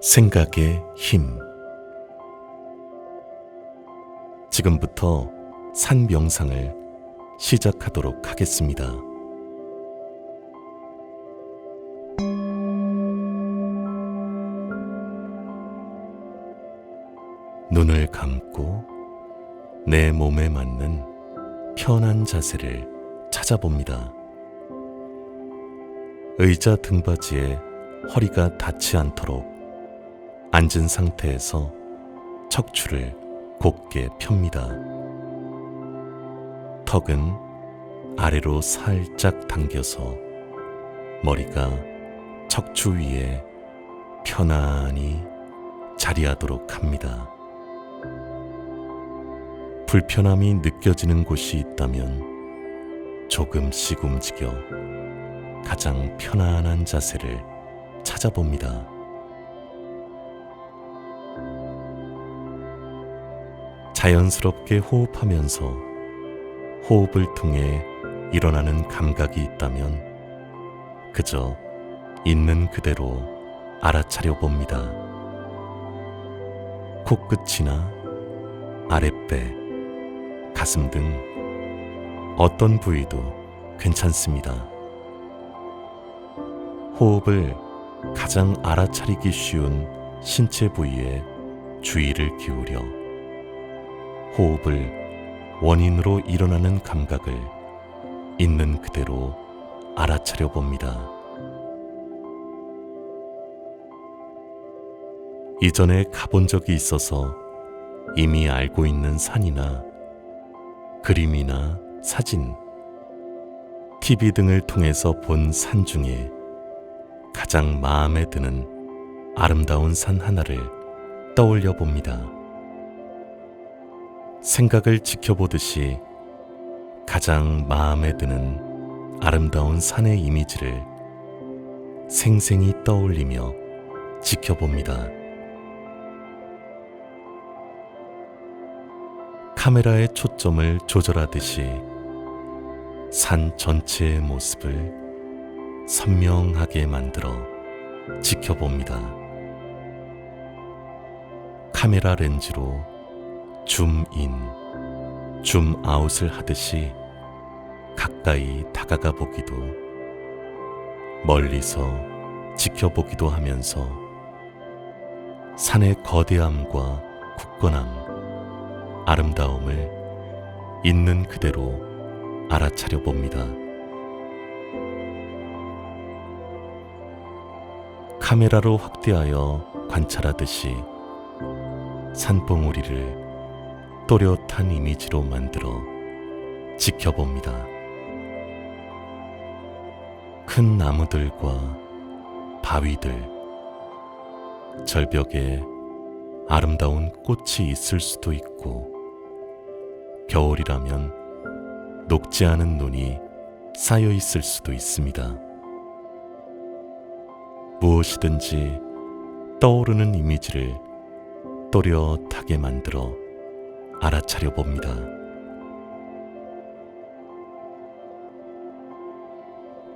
생각의 힘. 지금부터 산 명상을 시작하도록 하겠습니다. 눈을 감고 내 몸에 맞는 편한 자세를 찾아봅니다. 의자 등받이에 허리가 닿지 않도록 앉은 상태에서 척추를 곧게 펴니다. 턱은 아래로 살짝 당겨서 머리가 척추 위에 편안히 자리하도록 합니다. 불편함이 느껴지는 곳이 있다면 조금씩 움직여 가장 편안한 자세를 찾아봅니다. 자연스럽게 호흡하면서 호흡을 통해 일어나는 감각이 있다면 그저 있는 그대로 알아차려 봅니다. 코끝이나 아랫배, 가슴 등 어떤 부위도 괜찮습니다. 호흡을 가장 알아차리기 쉬운 신체 부위에 주의를 기울여 호흡을 원인으로 일어나는 감각을 있는 그대로 알아차려 봅니다. 이전에 가본 적이 있어서 이미 알고 있는 산이나 그림이나 사진, TV 등을 통해서 본 산 중에 가장 마음에 드는 아름다운 산 하나를 떠올려 봅니다. 생각을 지켜보듯이 가장 마음에 드는 아름다운 산의 이미지를 생생히 떠올리며 지켜봅니다. 카메라의 초점을 조절하듯이 산 전체의 모습을 선명하게 만들어 지켜봅니다. 카메라 렌즈로 줌인, 줌아웃을 하듯이 가까이 다가가 보기도 멀리서 지켜보기도 하면서 산의 거대함과 굳건함, 아름다움을 있는 그대로 알아차려 봅니다. 카메라로 확대하여 관찰하듯이 산봉우리를 또렷한 이미지로 만들어 지켜봅니다. 큰 나무들과 바위들, 절벽에 아름다운 꽃이 있을 수도 있고, 겨울이라면 녹지 않은 눈이 쌓여 있을 수도 있습니다. 무엇이든지 떠오르는 이미지를 또렷하게 만들어 알아차려 봅니다.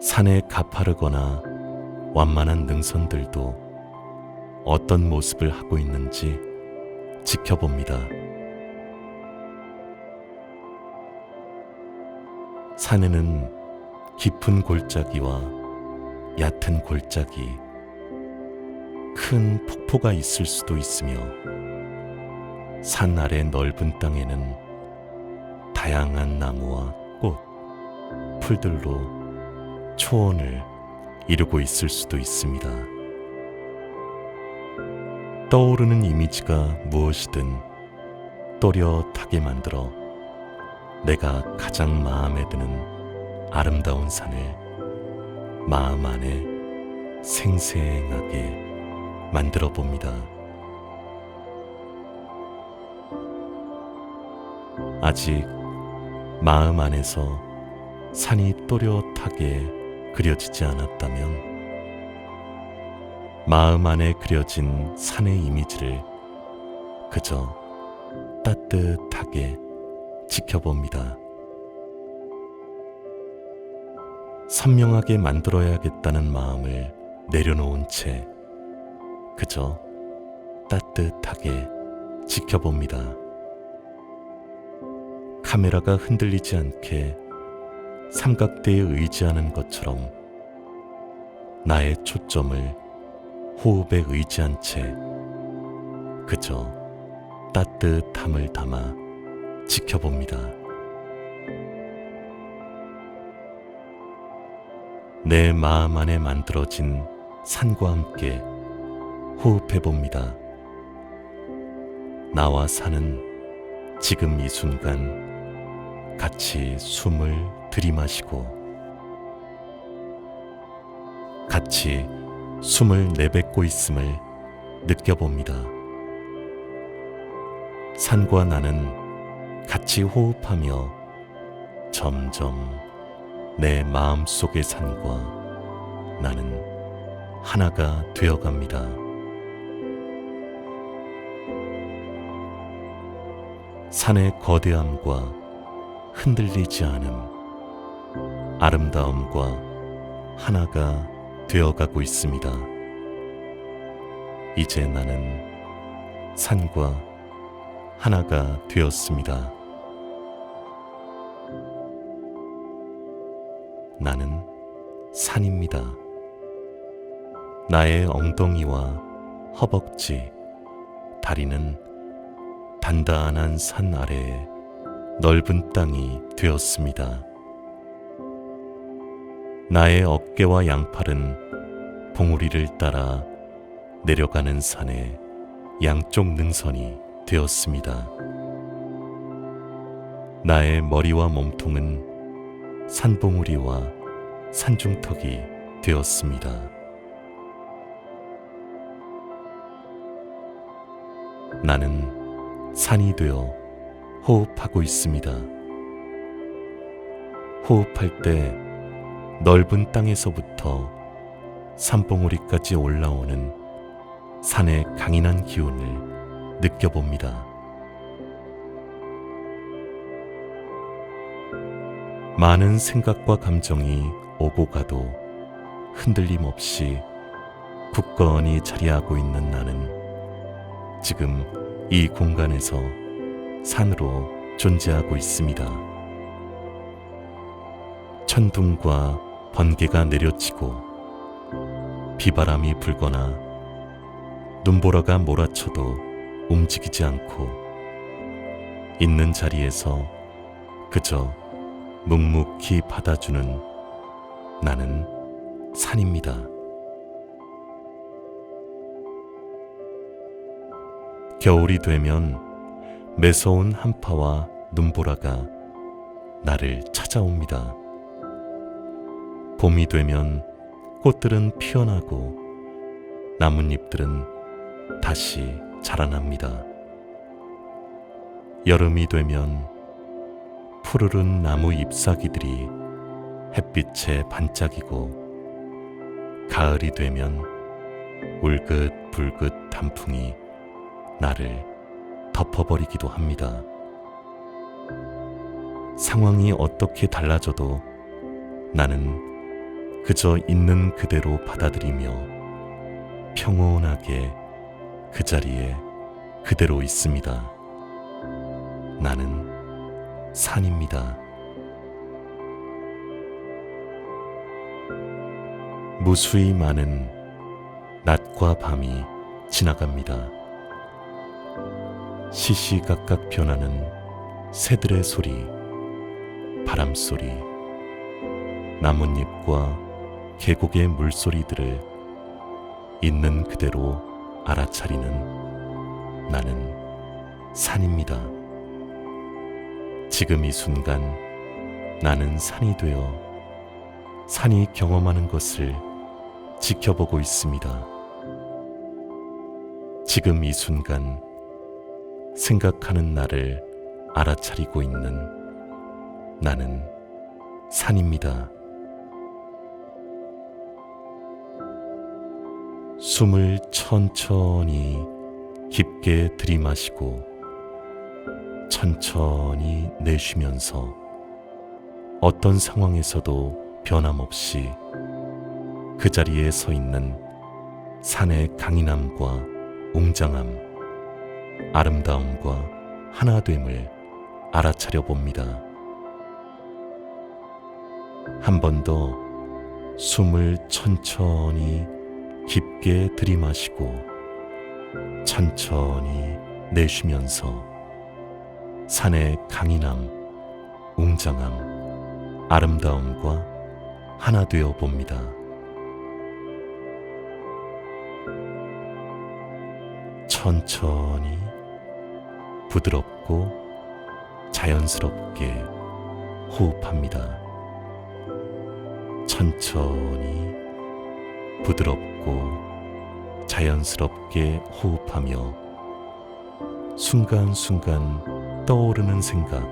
산에 가파르거나 완만한 능선들도 어떤 모습을 하고 있는지 지켜봅니다. 산에는 깊은 골짜기와 얕은 골짜기, 큰 폭포가 있을 수도 있으며, 산 아래 넓은 땅에는 다양한 나무와 꽃, 풀들로 초원을 이루고 있을 수도 있습니다. 떠오르는 이미지가 무엇이든 또렷하게 만들어 내가 가장 마음에 드는 아름다운 산을 마음 안에 생생하게 만들어 봅니다. 아직 마음 안에서 산이 또렷하게 그려지지 않았다면 마음 안에 그려진 산의 이미지를 그저 따뜻하게 지켜봅니다. 선명하게 만들어야겠다는 마음을 내려놓은 채 그저 따뜻하게 지켜봅니다. 카메라가 흔들리지 않게 삼각대에 의지하는 것처럼 나의 초점을 호흡에 의지한 채 그저 따뜻함을 담아 지켜봅니다. 내 마음 안에 만들어진 산과 함께 호흡해 봅니다. 나와 산은 지금 이 순간 같이 숨을 들이마시고 같이 숨을 내뱉고 있음을 느껴봅니다. 산과 나는 같이 호흡하며 점점 내 마음 속의 산과 나는 하나가 되어갑니다. 산의 거대함과 흔들리지 않음, 아름다움과 하나가 되어가고 있습니다. 이제 나는 산과 하나가 되었습니다. 나는 산입니다. 나의 엉덩이와 허벅지, 다리는 단단한 산 아래에 넓은 땅이 되었습니다. 나의 어깨와 양팔은 봉우리를 따라 내려가는 산의 양쪽 능선이 되었습니다. 나의 머리와 몸통은 산봉우리와 산중턱이 되었습니다. 나는 산이 되어 호흡하고 있습니다. 호흡할 때 넓은 땅에서부터 산봉우리까지 올라오는 산의 강인한 기운을 느껴봅니다. 많은 생각과 감정이 오고 가도 흔들림 없이 굳건히 자리하고 있는 나는 지금 이 공간에서 산으로 존재하고 있습니다. 천둥과 번개가 내려치고 비바람이 불거나 눈보라가 몰아쳐도 움직이지 않고 있는 자리에서 그저 묵묵히 받아주는 나는 산입니다. 겨울이 되면 매서운 한파와 눈보라가 나를 찾아옵니다. 봄이 되면 꽃들은 피어나고 나뭇잎들은 다시 자라납니다. 여름이 되면 푸르른 나무 잎사귀들이 햇빛에 반짝이고 가을이 되면 울긋불긋 단풍이 나를 덮어버리기도 합니다. 상황이 어떻게 달라져도 나는 그저 있는 그대로 받아들이며 평온하게 그 자리에 그대로 있습니다. 나는 산입니다. 무수히 많은 낮과 밤이 지나갑니다. 시시각각 변하는 새들의 소리, 바람 소리, 나뭇잎과 계곡의 물소리들을 있는 그대로 알아차리는 나는 산입니다. 지금 이 순간 나는 산이 되어 산이 경험하는 것을 지켜보고 있습니다. 지금 이 순간 생각하는 나를 알아차리고 있는 나는 산입니다. 숨을 천천히 깊게 들이마시고 천천히 내쉬면서 어떤 상황에서도 변함없이 그 자리에 서 있는 산의 강인함과 웅장함, 아름다움과 하나됨을 알아차려 봅니다. 한 번 더 숨을 천천히 깊게 들이마시고 천천히 내쉬면서 산의 강인함, 웅장함, 아름다움과 하나 되어 봅니다. 천천히 부드럽고 자연스럽게 호흡합니다. 천천히 부드럽고 자연스럽게 호흡하며 순간순간 떠오르는 생각,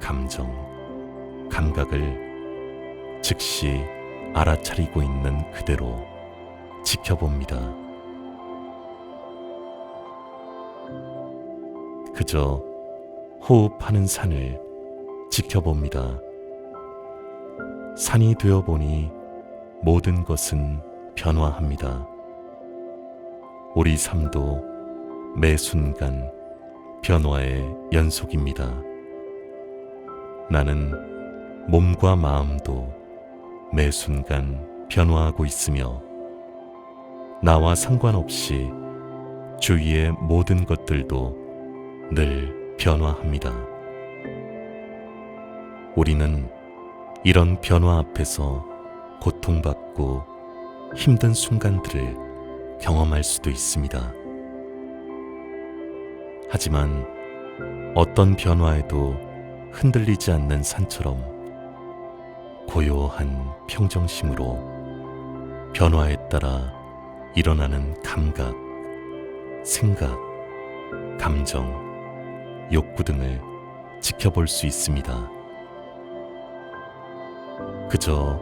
감정, 감각을 즉시 알아차리고 있는 그대로 지켜봅니다. 그저 호흡하는 산을 지켜봅니다. 산이 되어 보니 모든 것은 변화합니다. 우리 삶도 매 순간 변화의 연속입니다. 나는 몸과 마음도 매 순간 변화하고 있으며 나와 상관없이 주위의 모든 것들도 늘 변화합니다. 우리는 이런 변화 앞에서 고통받고 힘든 순간들을 경험할 수도 있습니다. 하지만 어떤 변화에도 흔들리지 않는 산처럼 고요한 평정심으로 변화에 따라 일어나는 감각, 생각, 감정, 욕구 등을 지켜볼 수 있습니다. 그저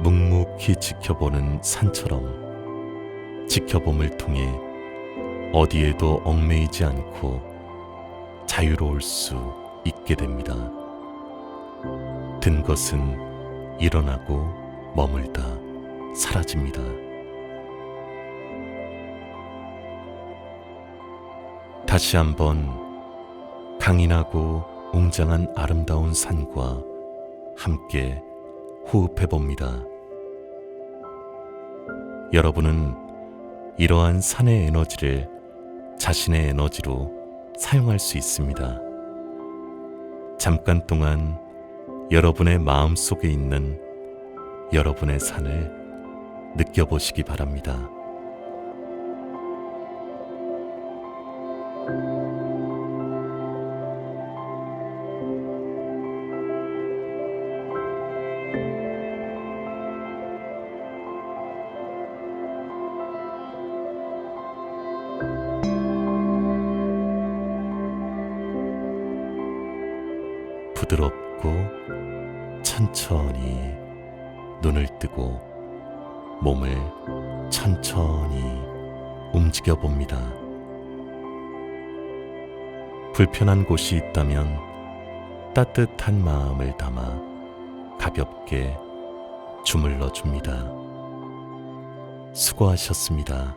묵묵히 지켜보는 산처럼 지켜봄을 통해 어디에도 얽매이지 않고 자유로울 수 있게 됩니다. 든 것은 일어나고 머물다 사라집니다. 다시 한번 강인하고 웅장한 아름다운 산과 함께 호흡해 봅니다. 여러분은 이러한 산의 에너지를 자신의 에너지로 사용할 수 있습니다. 잠깐 동안 여러분의 마음 속에 있는 여러분의 산을 느껴보시기 바랍니다. 부드럽고 천천히 눈을 뜨고 몸을 천천히 움직여 봅니다. 불편한 곳이 있다면 따뜻한 마음을 담아 가볍게 주물러 줍니다. 수고하셨습니다.